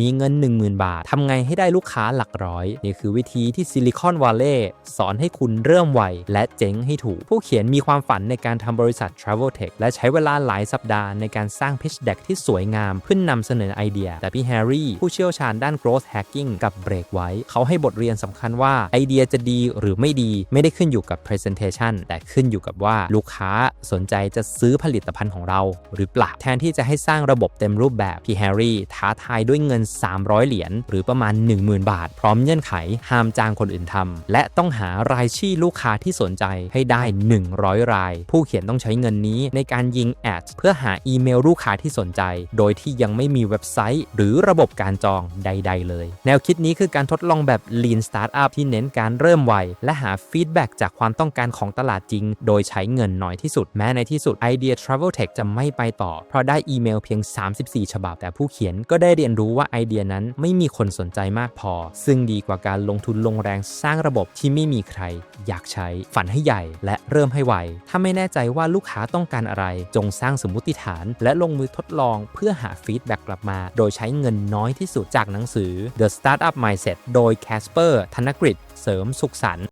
มีเงิน 10,000 บาททำไงให้ได้ลูกค้าหลักร้อย นี่คือวิธีที่ซิลิคอนวัลเลย์สอนให้คุณเริ่มไวและเจ๋งให้ถูก ผู้เขียนมีความฝันในการทำบริษัท Travel Tech และใช้เวลาหลายสัปดาห์ในการสร้าง pitch deck ที่สวยงามเพื่อนนำเสนอไอเดีย แต่พี่แฮร์รี่ผู้เชี่ยวชาญด้าน growth hacking กับเบรกไว้ เขาให้บทเรียนสำคัญว่าไอเดียจะดีหรือไม่ดีไม่ได้ขึ้นอยู่กับ presentation แต่ขึ้นอยู่กับว่าลูกค้าสนใจจะซื้อผลิตภัณฑ์ของเรา หรือเปล่าแทนที่จะให้สร้างระบบเต็มรูปแบบพี่แฮร์รี่ท้าทายด้วยเงิน300 เหรียญหรือประมาณ 10,000 บาท พร้อมเงื่อนไขห้ามจ้างคนอื่นทำและต้องหารายชื่อลูกค้าที่สนใจให้ได้ 100 ราย ผู้เขียนต้องใช้เงินนี้ในการยิงแอดเพื่อหาอีเมลลูกค้าที่สนใจ โดยที่ยังไม่มีเว็บไซต์ หรือระบบการจองใด ๆ เลย แนวคิดนี้คือการทดลองแบบ Lean Startup ที่เน้นการเริ่มไว และหาฟีดแบ็กจากความต้องการของตลาดจริง โดยใช้เงินน้อยที่สุด แม้ในที่สุดไอเดีย Travel Tech จะไม่ไปต่อ เพราะได้อีเมลเพียง 34 ฉบับ แต่ผู้เขียนก็ได้เรียนรู้ว่าไอเดียนั้นไม่มีคนสนใจมากพอ ซึ่งดีกว่าการลงทุนลงแรงสร้างระบบที่ไม่มีใคร อยากใช้ ฝันให้ใหญ่ และเริ่มให้ไว ถ้าไม่แน่ใจว่าลูกค้าต้องการอะไร จงสร้างสมมุติฐาน และลงมือทดลองเพื่อหาฟีดแบ็กกลับมา โดยใช้เงินน้อยที่สุดจากหนังสือ The Startup Mindset โดย Casper ธนกฤษเสริมสุขสรร